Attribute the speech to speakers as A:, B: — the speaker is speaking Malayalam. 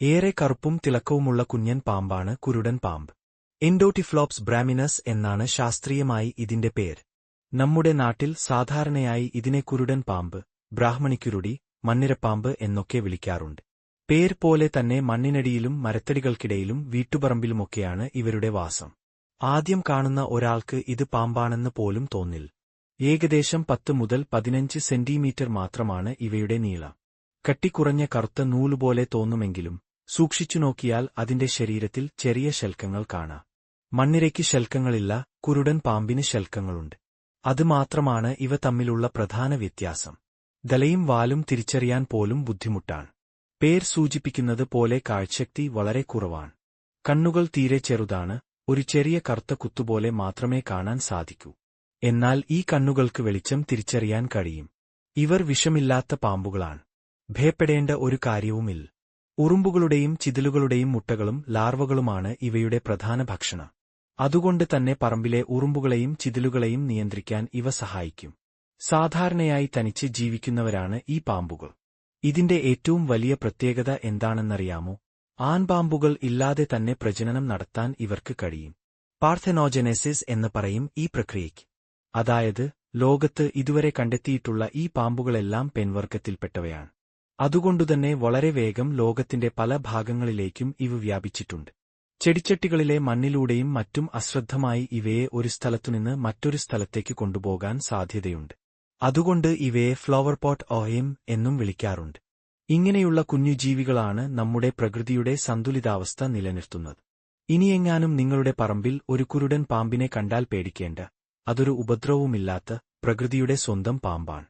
A: ഏറെ കറുപ്പും തിളക്കവുമുള്ള കുഞ്ഞൻ പാമ്പാണ് കുരുടൻ പാമ്പ്. എൻഡോട്ടിഫ്ലോപ്സ് ബ്രാമിനസ് എന്നാണ് ശാസ്ത്രീയമായി ഇതിന്റെ പേര്. നമ്മുടെ നാട്ടിൽ സാധാരണയായി ഇതിനെ കുരുടൻ പാമ്പ് ബ്രാഹ്മണിക്കുരുടി മണ്ണിരപ്പാമ്പ് എന്നൊക്കെ വിളിക്കാറുണ്ട്. പേര് പോലെ തന്നെ മണ്ണിനടിയിലും മരത്തടികൾക്കിടയിലും വീട്ടുപറമ്പിലുമൊക്കെയാണ് ഇവരുടെ വാസം. ആദ്യം കാണുന്ന ഒരാൾക്ക് ഇത് പാമ്പാണെന്ന് പോലും തോന്നിൽ ഏകദേശം പത്ത് മുതൽ പതിനഞ്ച് സെന്റിമീറ്റർ മാത്രമാണ് ഇവയുടെ നീളം. കട്ടിക്കുറഞ്ഞ കറുത്ത നൂലുപോലെ തോന്നുമെങ്കിലും സൂക്ഷിച്ചു നോക്കിയാൽ അതിന്റെ ശരീരത്തിൽ ചെറിയ ശൽക്കങ്ങൾ കാണാം. മണ്ണിരയ്ക്ക് ശൽക്കങ്ങളില്ല കുരുടൻ പാമ്പിന് ശൽക്കങ്ങളുണ്ട്. അതുമാത്രമാണ് ഇവ തമ്മിലുള്ള പ്രധാന വ്യത്യാസം. ദലയും വാലും തിരിച്ചറിയാൻ പോലും ബുദ്ധിമുട്ടാണ്. പേർ സൂചിപ്പിക്കുന്നത് പോലെ കാഴ്ചശക്തി വളരെ കുറവാണ്. കണ്ണുകൾ തീരെ ചെറുതാണ് ഒരു ചെറിയ കറുത്ത കുത്തുപോലെ മാത്രമേ കാണാൻ സാധിക്കൂ. എന്നാൽ ഈ കണ്ണുകൾക്ക് വെളിച്ചം തിരിച്ചറിയാൻ കഴിയും. ഇവർ വിഷമില്ലാത്ത പാമ്പുകളാണ്. ഭയപ്പെടേണ്ട ഒരു കാര്യവുമില്ല. ഉറുമ്പുകളുടെയും ചിതിലുകളുടെയും മുട്ടകളും ലാർവകളുമാണ് ഇവയുടെ പ്രധാന ഭക്ഷണം. അതുകൊണ്ട് തന്നെ പറമ്പിലെ ഉറുമ്പുകളെയും ചിതിലുകളെയും നിയന്ത്രിക്കാൻ ഇവ സഹായിക്കും. സാധാരണയായി തനിച്ച് ജീവിക്കുന്നവരാണ് ഈ പാമ്പുകൾ. ഇതിന്റെ ഏറ്റവും വലിയ പ്രത്യേകത എന്താണെന്നറിയാമോ? ആൺപാമ്പുകൾ ഇല്ലാതെ തന്നെ പ്രജനനം നടത്താൻ ഇവർക്ക് കഴിയും. പാർഥനോജനസിസ് എന്ന് പറയും ഈ പ്രക്രിയയ്ക്ക്. അതായത് ലോകത്ത് ഇതുവരെ കണ്ടെത്തിയിട്ടുള്ള ഈ പാമ്പുകളെല്ലാം പെൺവർഗത്തിൽപ്പെട്ടവയാണ്. അതുകൊണ്ടുതന്നെ വളരെ വേഗം ലോകത്തിന്റെ പല ഭാഗങ്ങളിലേക്കും ഇവ വ്യാപിച്ചിട്ടുണ്ട്. ചെടിച്ചട്ടികളിലെ മണ്ണിലൂടെയും മറ്റും അശ്രദ്ധമായി ഇവയെ ഒരു സ്ഥലത്തുനിന്ന് മറ്റൊരു സ്ഥലത്തേക്ക് കൊണ്ടുപോകാൻ സാധ്യതയുണ്ട്. അതുകൊണ്ട് ഇവയെ ഫ്ലവർ പോട്ട് ഓയം എന്നും വിളിക്കാറുണ്ട്. ഇങ്ങനെയുള്ള കുഞ്ഞുജീവികളാണ് നമ്മുടെ പ്രകൃതിയുടെ സന്തുലിതാവസ്ഥ നിലനിർത്തുന്നത്. ഇനിയെങ്ങാനും നിങ്ങളുടെ പറമ്പിൽ ഒരു കുരുടൻ പാമ്പിനെ കണ്ടാൽ പേടിക്കേണ്ട. അതൊരു ഉപദ്രവവുമില്ലാത്ത പ്രകൃതിയുടെ സ്വന്തം പാമ്പാണ്.